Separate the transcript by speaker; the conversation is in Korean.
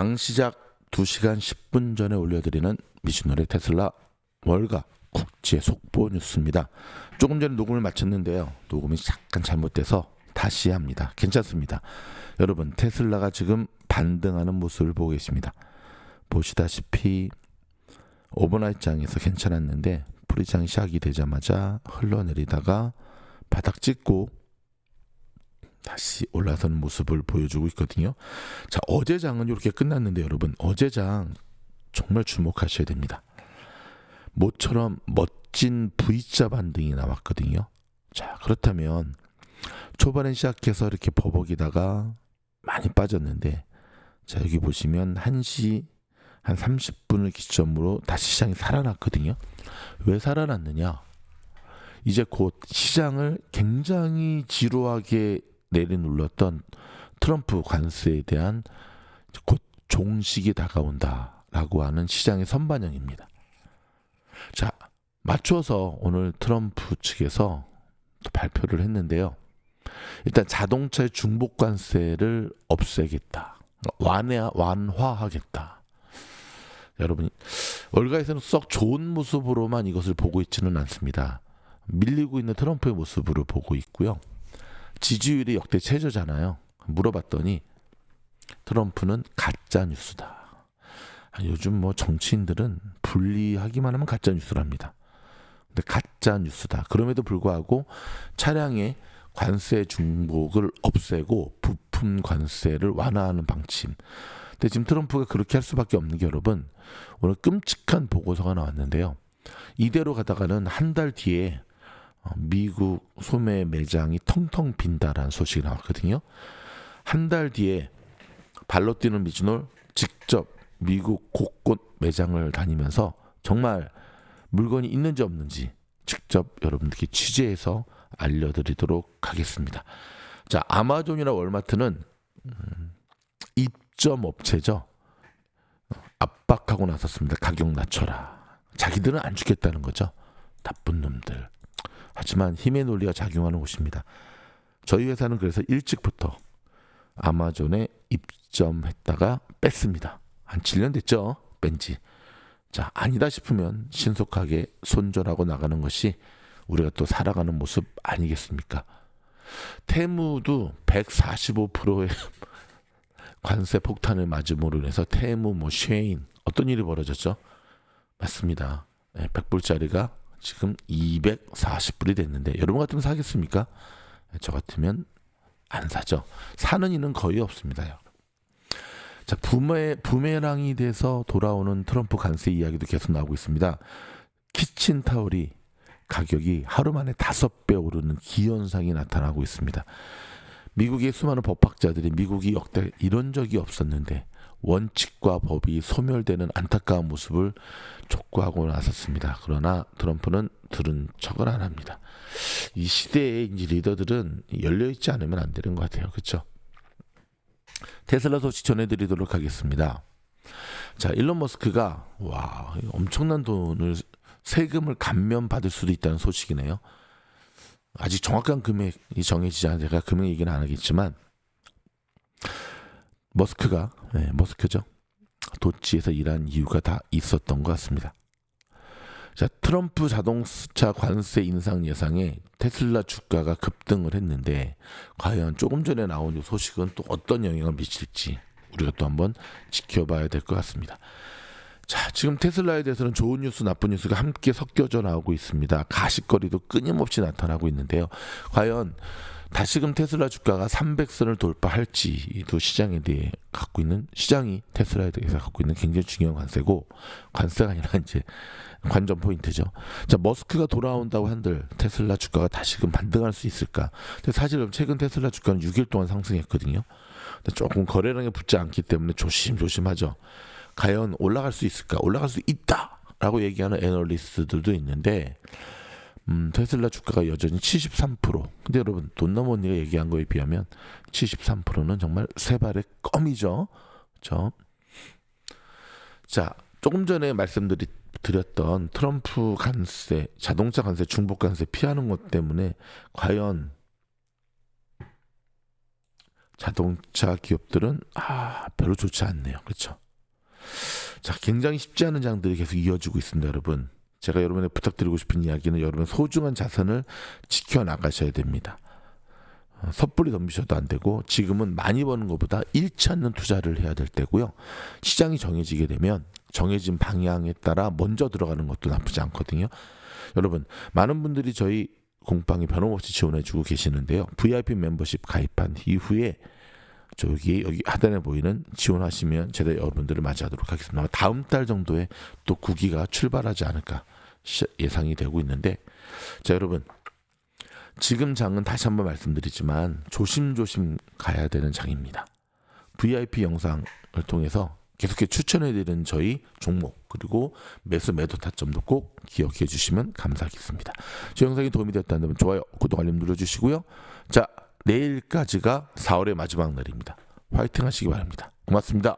Speaker 1: 장 시작 2시간 10분 전에 올려드리는 미신노래 테슬라 월가 국제 속보 뉴스입니다. 조금 전에 녹음을 마쳤는데요. 녹음이 잠깐 잘못돼서 다시 합니다. 괜찮습니다. 여러분 테슬라가 지금 반등하는 모습을 보고 계십니다. 보시다시피 오버나이트 장에서 괜찮았는데 프리장 시작이 되자마자 흘러내리다가 바닥 찍고 다시 올라서는 모습을 보여주고 있거든요. 자, 어제 장은 이렇게 끝났는데 여러분, 어제 장 정말 주목하셔야 됩니다. 모처럼 멋진 V자 반등이 나왔거든요. 자, 그렇다면 초반에 시작해서 이렇게 버벅이다가 많이 빠졌는데 자, 여기 보시면 1시 한 30분을 기점으로 다시 시장이 살아났거든요. 왜 살아났느냐? 이제 곧 시장을 굉장히 지루하게 내리눌렀던 트럼프 관세에 대한 곧 종식이 다가온다라고 하는 시장의 선반영입니다. 자, 맞춰서 오늘 트럼프 측에서 발표를 했는데요. 일단 자동차의 중복 관세를 없애겠다. 완화, 완화하겠다. 여러분, 월가에서는 썩 좋은 모습으로만 이것을 보고 있지는 않습니다. 밀리고 있는 트럼프의 모습으로 보고 있고요. 지지율이 역대 최저잖아요. 물어봤더니 트럼프는 가짜 뉴스다. 요즘 뭐 정치인들은 분리하기만 하면 가짜 뉴스랍니다. 근데 가짜 뉴스다. 그럼에도 불구하고 차량의 관세 중복을 없애고 부품 관세를 완화하는 방침. 근데 지금 트럼프가 그렇게 할 수밖에 없는 게 여러분 오늘 끔찍한 보고서가 나왔는데요. 이대로 가다가는 한 달 뒤에 어, 미국 소매 매장이 텅텅 빈다라는 소식이 나왔거든요. 한 달 뒤에 발로 뛰는 미즈놀 직접 미국 곳곳 매장을 다니면서 정말 물건이 있는지 없는지 직접 여러분들께 취재해서 알려드리도록 하겠습니다. 자, 아마존이나 월마트는 음, 입점 업체죠. 압박하고 나섰습니다. 가격 낮춰라. 자기들은 안 주겠다는 거죠. 나쁜 놈들. 하지만 힘의 논리가 작용하는 곳입니다. 저희 회사는 그래서 일찍부터 아마존에 입점했다가 뺐습니다. 한 7년 됐죠? 뺀지. 자, 아니다 싶으면 신속하게 손절하고 나가는 것이 우리가 또 살아가는 모습 아니겠습니까? 테무도 145%의 관세 폭탄을 맞음으로 인해서 테무, 뭐 쉐인 어떤 일이 벌어졌죠? 맞습니다. 네, 100불짜리가 지금 240불이 됐는데 여러분 같으면 사겠습니까? 저 같으면 안 사죠. 사는 이는 거의 없습니다요. 자, 부메, 부메랑이 돼서 돌아오는 트럼프 관세 이야기도 계속 나오고 있습니다. 키친타올이 가격이 하루 만에 다섯 배 오르는 기현상이 나타나고 있습니다. 미국의 수많은 법학자들이 미국이 역대 이런 적이 없었는데 원칙과 법이 소멸되는 안타까운 모습을 촉구하고 나섰습니다. 그러나 트럼프는 들은 척을 안 합니다. 이 시대의 리더들은 열려 있지 않으면 안 되는 것 같아요. 그렇죠? 테슬라 소식 전해드리도록 하겠습니다. 자, 일론 머스크가 와 엄청난 돈을 세금을 감면 받을 수도 있다는 소식이네요. 아직 정확한 금액이 정해지지 않아 제가 금액 얘기는 안 하겠지만 머스크가 네, 머스크죠. 도치에서 일한 이유가 다 있었던 것 같습니다. 자, 트럼프 자동차 관세 인상 예상에 테슬라 주가가 급등을 했는데 과연 조금 전에 나온 이 소식은 또 어떤 영향을 미칠지 우리가 또 한번 지켜봐야 될 것 같습니다. 자, 지금 테슬라에 대해서는 좋은 뉴스, 나쁜 뉴스가 함께 섞여져 나오고 있습니다. 가십거리도 끊임없이 나타나고 있는데요. 과연 다시금 테슬라 주가가 300선을 돌파할지도 시장에 대해 갖고 있는 시장이 테슬라에 대해서 갖고 있는 굉장히 중요한 관세고 관세가 아니라 이제 관전 포인트죠. 자 머스크가 돌아온다고 한들 테슬라 주가가 다시금 반등할 수 있을까? 근데 사실 최근 테슬라 주가는 6일 동안 상승했거든요. 근데 조금 거래량에 붙지 않기 때문에 조심조심하죠. 과연 올라갈 수 있을까? 올라갈 수 있다라고 얘기하는 애널리스트들도 있는데. 음, 테슬라 주가가 여전히 73%. 근데 여러분, 돈넘 언니가 얘기한 거에 비하면 73%는 정말 세 발의 껌이죠. 그죠? 자, 조금 전에 말씀드렸던 트럼프 관세, 자동차 관세, 중복 관세 피하는 것 때문에 과연 자동차 기업들은 아 별로 좋지 않네요. 그렇죠? 자, 굉장히 쉽지 않은 장들이 계속 이어지고 있습니다, 여러분. 제가 여러분에 부탁드리고 싶은 이야기는 여러분 소중한 자산을 지켜 나가셔야 됩니다. 어, 섣불리 덤비셔도 안 되고 지금은 많이 버는 것보다 잃지 않는 투자를 해야 될 때고요. 시장이 정해지게 되면 정해진 방향에 따라 먼저 들어가는 것도 나쁘지 않거든요. 여러분 많은 분들이 저희 공방에 변함없이 지원해주고 계시는데요. VIP 멤버십 가입한 이후에 저기 여기 하단에 보이는 지원하시면 제가 여러분들을 맞이하도록 하겠습니다. 다음 달 정도에 또 구기가 출발하지 않을까 시- 예상이 되고 있는데 자 여러분 지금 장은 다시 한번 말씀드리지만 조심조심 가야 되는 장입니다. VIP 영상을 통해서 계속해 추천해드리는 저희 종목 그리고 매수 매도 타점도 꼭 기억해 주시면 감사하겠습니다. 저 영상이 도움이 되었다면 좋아요, 구독, 알림 눌러주시고요. 자 내일까지가 4월의 마지막 날입니다. 화이팅 하시기 바랍니다. 고맙습니다.